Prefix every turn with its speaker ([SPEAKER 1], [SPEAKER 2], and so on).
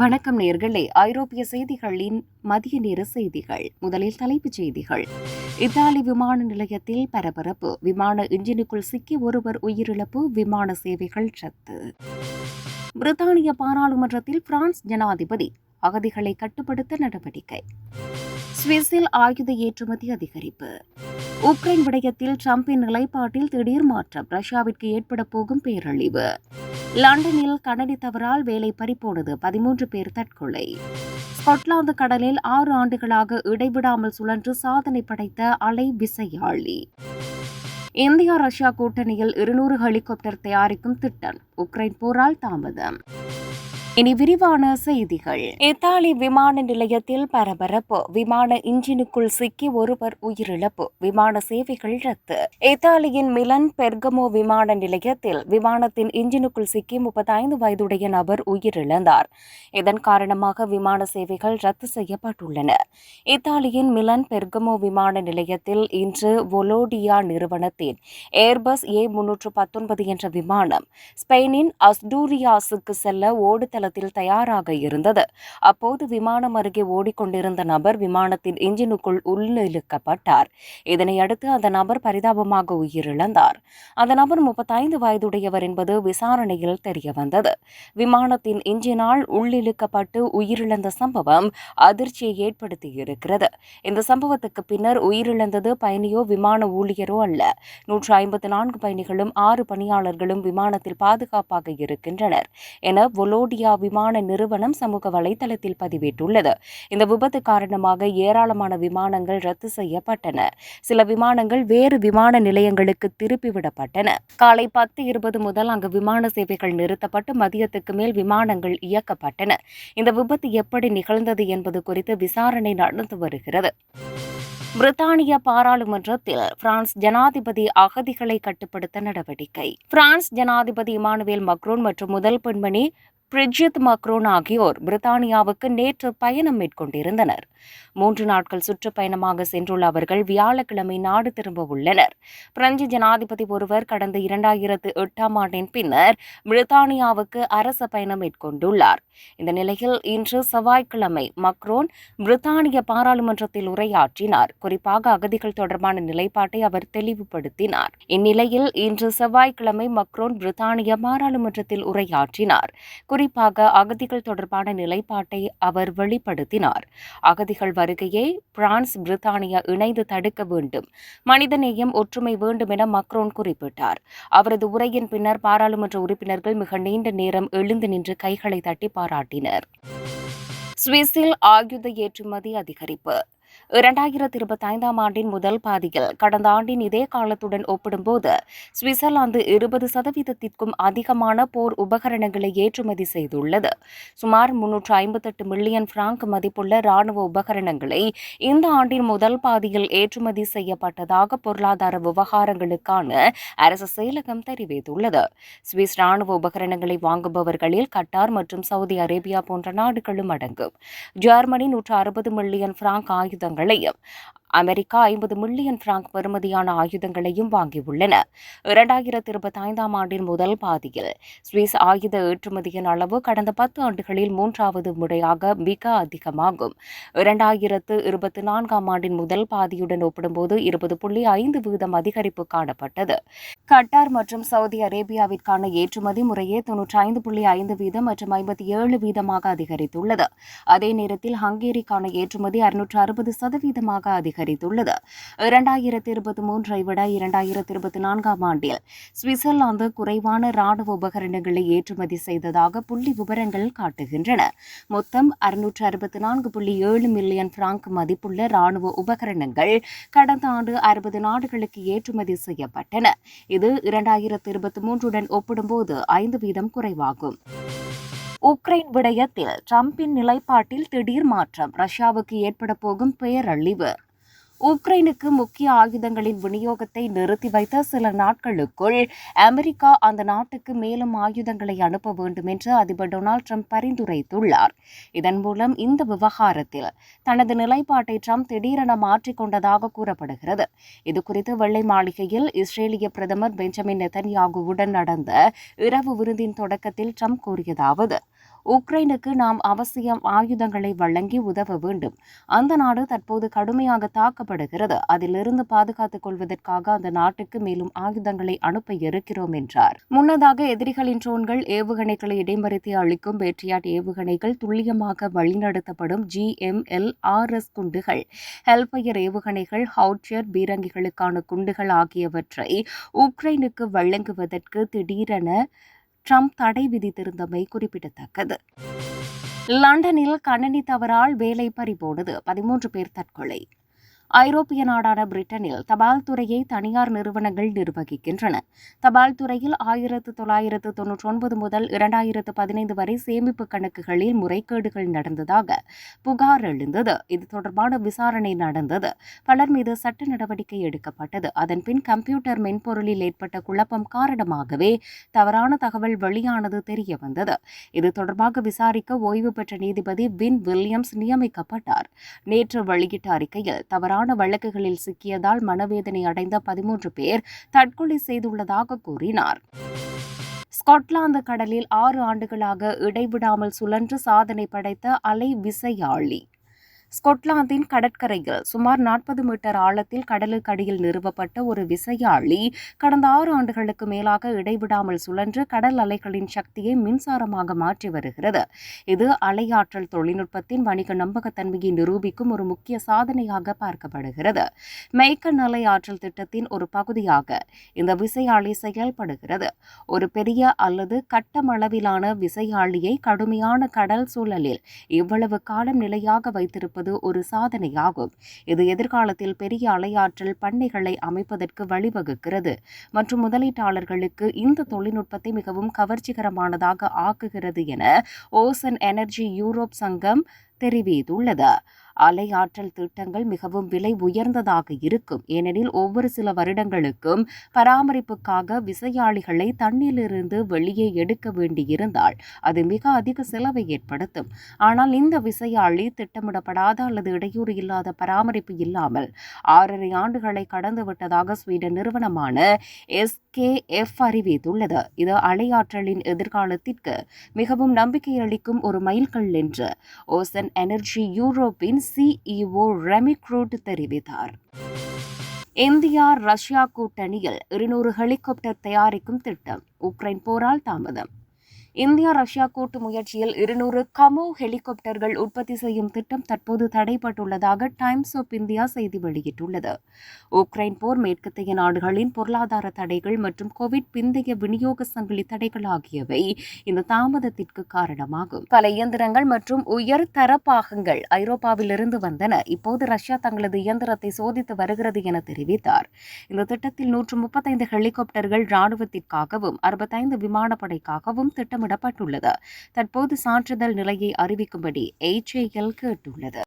[SPEAKER 1] வணக்கம் நேர்களே. ஐரோப்பிய செய்திகளின் மதிய நேர செய்திகள். முதலில் தலைப்புச் செய்திகள். இத்தாலி விமான நிலையத்தில் பரபரப்பு. விமான இன்ஜினுக்குள் சிக்கி ஒருவர் உயிரிழப்பு. விமான சேவைகள் ரத்து. பிரித்தானிய பாராளுமன்றத்தில் பிரான்ஸ் ஜனாதிபதி அகதிகளை கட்டுப்படுத்த நடவடிக்கை. சுவிஸில் ஆயுத ஏற்றுமதி அதிகரிப்பு. உக்ரைன் விடயத்தில் டிரம்பின் நிலைப்பாட்டில் திடீர் மாற்றம். ரஷ்யாவிற்கு ஏற்பட போகும் பேரழிவு. லண்டனில் கணனி தவறால் வேலை பறிப்போனது பதிமூன்று பேர் தற்கொலை. ஸ்காட்லாந்து கடலில் ஆறு ஆண்டுகளாக இடைவிடாமல் சுழன்று சாதனை படைத்த அலை விசையாளி இந்தியா ரஷ்யா கூட்டணியில் இருநூறு ஹெலிகாப்டர் தயாரிக்கும் திட்டம். உக்ரைன் போரால் தாமதம். இனி விரிவான செய்திகள். இத்தாலி விமான நிலையத்தில் பரபரப்பு. விமான இன்ஜினுக்குள் சிக்கி ஒருவர் உயிரிழப்பு. விமான சேவைகள் ரத்து. இத்தாலியின் மிலன் பெர்கமோ விமான நிலையத்தில் விமானத்தின் இன்ஜினுக்குள் சிக்கி முப்பத்தைந்து வயதுடைய நபர் உயிரிழந்தார். இதன் காரணமாக விமான சேவைகள் ரத்து செய்யப்பட்டுள்ளன. இத்தாலியின் மிலன் பெர்கமோ விமான நிலையத்தில் இன்று வொலோடியா நிறுவனத்தின் ஏர்பஸ் ஏ முன்னூற்று பத்தொன்பது என்ற விமானம் ஸ்பெயினின் அஸ்டூரியாஸுக்கு செல்ல ஓடுதள தளத்தில் தயாராக இருந்தது. அப்போது விமானம் அருகே ஓடிக்கொண்டிருந்த நபர் விமானத்தின் இன்ஜினுக்குள் உள்ளிழுக்கப்பட்டார் இதனையடுத்து அந்த நபர் பரிதாபமாக உயிரிழந்தார். அந்த நபர் முப்பத்தைந்து வயதுடையவர் என்பது விசாரணையில் தெரியவந்தது. விமானத்தின் இன்ஜினால் உள்ளிழுக்கப்பட்டு உயிரிழந்த சம்பவம் அதிர்ச்சியை ஏற்படுத்தியிருக்கிறது. இந்த சம்பவத்துக்கு பின்னர் உயிரிழந்தது பயணியோ விமான ஊழியரோ அல்ல. நூற்று ஐம்பத்தி நான்கு பயணிகளும் ஆறு பணியாளர்களும் விமானத்தில் பாதுகாப்பாக இருக்கின்றனர் என வொலோடியா விமான நிறுவனம் சமூக வலைதளத்தில் பதிவிட்டுள்ளது இந்த விபத்து காரணமாக ஏராளமான விமானங்கள் ரத்து செய்யப்பட்டன. சில விமானங்கள் வேறு விமான நிலையங்களுக்கு திருப்பிவிடப்பட்டன. காலை பத்து இருபது முதல் அங்கு விமான சேவைகள் நிறுத்தப்பட்டு மதியத்துக்கு மேல் விமானங்கள் இயக்கப்பட்டன. இந்த விபத்து எப்படி நிகழ்ந்தது என்பது குறித்து விசாரணை நடந்து வருகிறது. பிரித்தானிய பாராளுமன்றத்தில் பிரான்ஸ் ஜனாதிபதி அகதிகளை கட்டுப்படுத்த நடவடிக்கை. பிரான்ஸ் ஜனாதிபதி இமானுவேல் மக்ரோன் மற்றும் முதல் பெண்மணி பிரிஜித் மக்ரோன் ஆகியோர் பிரித்தானியாவுக்கு நேற்று பயணம் மேற்கொண்டிருந்தனர். மூன்று நாட்கள் சுற்றுப்பயணமாக சென்றுள்ள அவர்கள் வியாழக்கிழமை நாடு திரும்ப உள்ளனர். பிரெஞ்சு ஜனாதிபதி ஒருவர் கடந்த இரண்டாயிரத்து எட்டாம் ஆண்டின் பின்னர் பிரித்தானியாவுக்கு அரச பயணம் மேற்கொண்டுள்ளார். இந்த நிலையில் இன்று செவ்வாய்க்கிழமை மக்ரோன் பிரித்தானிய பாராளுமன்றத்தில் உரையாற்றினார். குறிப்பாக அகதிகள் தொடர்பான நிலைப்பாட்டை அவர் தெளிவுபடுத்தினார். இந்நிலையில் இன்று செவ்வாய்க்கிழமை மக்ரோன் பிரித்தானிய பாராளுமன்றத்தில் உரையாற்றினார். குறிப்பாக அகதிகள் தொடர்பான நிலைப்பாட்டை அவர் வெளிப்படுத்தினார். அகதிகள் வருகையை பிரான்ஸ் பிரித்தானியா இணைந்து தடுக்க வேண்டும். மனிதநேயம் ஒற்றுமை வேண்டும் என மக்ரோன் குறிப்பிட்டார். அவரது உரையின் பின்னர் பாராளுமன்ற உறுப்பினர்கள் மிக நீண்ட நேரம் எழுந்து நின்று கைகளை தட்டி பாராட்டினர். சுவிஸில் ஆயுத ஏற்றுமதி அதிகரிப்பு இரண்டாயிரத்தி இருபத்தி ஐந்தாம் ஆண்டின் முதல் பாதியில் கடந்த ஆண்டின் இதே காலத்துடன் ஒப்பிடும்போது சுவிட்சர்லாந்து இருபது சதவீதத்திற்கும் அதிகமான போர் உபகரணங்களை ஏற்றுமதி செய்துள்ளது. சுமார் முன்னூற்று ஐம்பத்தெட்டு மில்லியன் பிராங்க் மதிப்புள்ள ராணுவ உபகரணங்களை இந்த ஆண்டின் முதல் பாதியில் ஏற்றுமதி செய்யப்பட்டதாக பொருளாதார விவகாரங்களுக்கான அரசு செயலகம் தெரிவித்துள்ளது. சுவிஸ் ராணுவ உபகரணங்களை வாங்குபவர்களில் கட்டார் மற்றும் சவுதி அரேபியா போன்ற நாடுகளும் அடங்கும். ஜெர்மனி நூற்று அறுபது மில்லியன் பிராங்க் ஆயுத ஆயுதங்களையும் அமெரிக்கா ஐம்பது மில்லியன் பிராங்க் பெறுமதியான ஆயுதங்களையும் வாங்கியுள்ளன. இரண்டாயிரத்தி இருபத்தி ஐந்தாம் ஆண்டின் முதல் பாதியில் சுவிஸ் ஆயுத ஏற்றுமதியின் அளவு கடந்த பத்து ஆண்டுகளில் மூன்றாவது முறையாக மிக அதிகமாகும். இரண்டாயிரத்து இருபத்தி நான்காம் ஆண்டின் முதல் பாதியுடன் ஒப்பிடும்போது இருபது புள்ளி ஐந்து வீதம் அதிகரிப்பு காணப்பட்டது. கட்டார் மற்றும் சவுதி அரேபியாவிற்கான ஏற்றுமதி முறையே தொன்னூற்றி ஐந்து புள்ளி ஐந்து வீதம் மற்றும் ஐம்பத்தி ஏழு வீதமாக அதிகரித்துள்ளது. அதே நேரத்தில் ஹங்கேரிக்கான ஏற்றுமதி அறுநூற்று அறுபது சதவீதமாக அதிகரித்துள்ளது இரண்டாயிரத்தி இருபத்தி மூன்றை விட இரண்டாயிரத்தி இருபத்தி நான்காம் ஆண்டில் சுவிட்சர்லாந்து குறைவான ராணுவ உபகரணங்களை ஏற்றுமதி செய்ததாக புள்ளி விவரங்கள் காட்டுகின்றன. மொத்தம் அறுநூற்று அறுபத்தி நான்கு புள்ளி ஏழு மில்லியன் பிராங்க் மதிப்புள்ள ராணுவ உபகரணங்கள் கடந்த ஆண்டு அறுபது நாடுகளுக்கு ஏற்றுமதி செய்யப்பட்டன. இது இரண்டாயிரத்தி இருபத்தி மூன்றுடன் ஒப்பிடும்போது ஐந்து வீதம் குறைவாகும். உக்ரைன் விடயத்தில் டிரம்பின் நிலைப்பாட்டில் திடீர் மாற்றம் ரஷ்யாவுக்கு ஏற்பட போகும் பேரழிவு. உக்ரைனுக்கு முக்கிய ஆயுதங்களின் விநியோகத்தை நிறுத்தி வைத்த சில நாட்களுக்குள் அமெரிக்கா அந்த நாட்டுக்கு மேலும் ஆயுதங்களை அனுப்ப வேண்டும் என்று அதிபர் டொனால்டு ட்ரம்ப் பரிந்துரைத்துள்ளார். இதன் மூலம் இந்த விவகாரத்தில் தனது நிலைப்பாட்டை ட்ரம்ப் திடீரென மாற்றிக்கொண்டதாக கூறப்படுகிறது. இதுகுறித்து வெள்ளை மாளிகையில் இஸ்ரேலிய பிரதமர் பெஞ்சமின் நெதன்யாகுவுடன் நடந்த இரவு விருந்தின் தொடக்கத்தில் ட்ரம்ப் கூறியதாவது உக்ரைனுக்கு நாம் அவசியம் ஆயுதங்களை வழங்கி உதவ வேண்டும். அந்த நாடு தற்போது கடுமையாக தாக்கப்படுகிறது. அதிலிருந்து பாதுகாத்துக் கொள்வதற்காக அந்த நாட்டுக்கு மேலும் ஆயுதங்களை அனுப்ப இருக்கிறோம் என்றார். முன்னதாக எதிரிகளின் ட்ரோன்கள் ஏவுகணைகளை இடைமறித்து அளிக்கும் பேட்ரியாட் ஏவுகணைகள் துல்லியமாக வழிநடத்தப்படும் G M L R S குண்டுகள் ஹெல்பயர் ஏவுகணைகள் ஹவுட்யர் பீரங்கிகளுக்கான குண்டுகள் ஆகியவற்றை உக்ரைனுக்கு வழங்குவதற்கு திடீரென ட்ரம்ப் தடை விதித்திருந்தமை குறிப்பிடத்தக்கது. லண்டனில் கணினி தவறால் வேலை பறிபோனது. பதிமூன்று பேர் தற்கொலை. ஐரோப்பிய நாடான பிரிட்டனில் தபால் துறையை தனியார் நிறுவனங்கள் நிர்வகிக்கின்றன. தபால் துறையில் ஆயிரத்து தொள்ளாயிரத்து தொன்னூற்றி ஒன்பது முதல் இரண்டாயிரத்து பதினைந்து வரை சேமிப்பு கணக்குகளில் முறைகேடுகள் நடந்ததாக புகார் எழுந்தது. இது தொடர்பான விசாரணை நடந்தது. பலர் மீது சட்ட நடவடிக்கை எடுக்கப்பட்டது. அதன்பின் கம்ப்யூட்டர் மென்பொருளில் ஏற்பட்ட குழப்பம் காரணமாகவே தவறான தகவல் வெளியானது தெரிய வந்தது இது தொடர்பாக விசாரிக்க ஓய்வு பெற்ற நீதிபதி வின் வில்லியம்ஸ் நியமிக்கப்பட்டார். நேற்று வெளியிட்ட அறிக்கையில் தவறான வழக்குகளில் சிக்கியதால் மனவேதனை அடைந்த பதிமூன்று பேர் தற்கொலை செய்துள்ளதாக கூறினார். ஸ்காட்லாந்து கடலில் ஆறு ஆண்டுகளாக இடைவிடாமல் சுழன்று சாதனை படைத்த அலை விசையாழி. ஸ்கொட்லாந்தின் கடற்கரையில் சுமார் நாற்பது மீட்டர் ஆழத்தில் கடலுக்கு அடியில் நிறுவப்பட்ட ஒரு விசையாழி கடந்த ஆறு ஆண்டுகளுக்கு மேலாக இடைவிடாமல் சுழன்று கடல் அலைகளின் சக்தியை மின்சாரமாக மாற்றி வருகிறது. இது அலையாற்றல் தொழில்நுட்பத்தின் வணிக நம்பகத்தன்மையை நிரூபிக்கும் ஒரு முக்கிய சாதனையாக பார்க்கப்படுகிறது. மெய்க்கன் அலை ஆற்றல் திட்டத்தின் ஒரு பகுதியாக இந்த விசையாழி செயல்படுகிறது. ஒரு பெரிய அல்லது கட்டமளவிலான விசையாழியை கடுமையான கடல் சூழலில் இவ்வளவு காலம் நிலையாக வைத்திருப்பது ஒரு சாதனையாகும். இது எதிர்காலத்தில் பெரிய அலையாற்றல் பண்ணைகளை அமைப்பதற்கு வழிவகுக்கிறது. மற்றும் முதலீட்டாளர்களுக்கு இந்த தொழில்நுட்பத்தை மிகவும் கவர்ச்சிகரமானதாக ஆக்குகிறது என ஓசன் எனர்ஜி யூரோப் சங்கம் தெரிவித்துள்ளது. அலை ஆற்றல் திட்டங்கள் மிகவும் விலை உயர்ந்ததாக இருக்கும். ஏனெனில் ஒவ்வொரு சில வருடங்களுக்கும் பராமரிப்புக்காக விசையாளிகளை தண்ணீரிலிருந்து வெளியே எடுக்க வேண்டியிருந்தால் அது மிக அதிக செலவை ஏற்படுத்தும். ஆனால் இந்த விசையாளி திட்டமிடப்படாத அல்லது இடையூறு இல்லாத பராமரிப்பு இல்லாமல் ஆறரை ஆண்டுகளை கடந்து விட்டதாக ஸ்வீடன் நிறுவனமான எஸ். எஸ்கேஎஃப் அறிவித்துள்ளது. இது அலையாற்றலின் எதிர்காலத்திற்கு மிகவும் நம்பிக்கையளிக்கும் ஒரு மைல்கல் என்று ஓசன் எனர்ஜி யூரோப்பின் சிஇஓ ரெமிக்ரூட் தெரிவித்தார். இந்தியா ரஷ்யா கூட்டணியில் இருநூறு ஹெலிகாப்டர் தயாரிக்கும் திட்டம். உக்ரைன் போரால் தாமதம். இந்தியா ரஷ்யா கூட்டு முயற்சியில் இருநூறு கமோ ஹெலிகாப்டர்கள் உற்பத்தி செய்யும் திட்டம் தற்போது தடைப்பட்டுள்ளதாக டைம்ஸ் ஆஃப் இந்தியா செய்தி வெளியிட்டுள்ளது. உக்ரைன் போர் மேற்கத்திய நாடுகளின் பொருளாதார தடைகள் மற்றும் கோவிட் பிந்தைய விநியோக சங்கிலி தடைகள் ஆகியவை இந்த தாமதத்திற்கு காரணமாகும். பல இயந்திரங்கள் மற்றும் உயர் தர பாகங்கள் ஐரோப்பாவிலிருந்து வந்தன. இப்போது ரஷ்யா தங்களது இயந்திரத்தை சோதித்து வருகிறது என தெரிவித்தார். இந்த திட்டத்தில் நூற்று முப்பத்தைந்து ஹெலிகாப்டர்கள் ராணுவத்திற்காகவும் அறுபத்தைந்து விமானப்படைக்காகவும் திட்டம் திட்டமிடப்பட்டுள்ளது. தற்போது சான்றிதழ் நிலையை அறிவிக்கும்படி எய்ச்ஏஎல் கேட்டுள்ளது.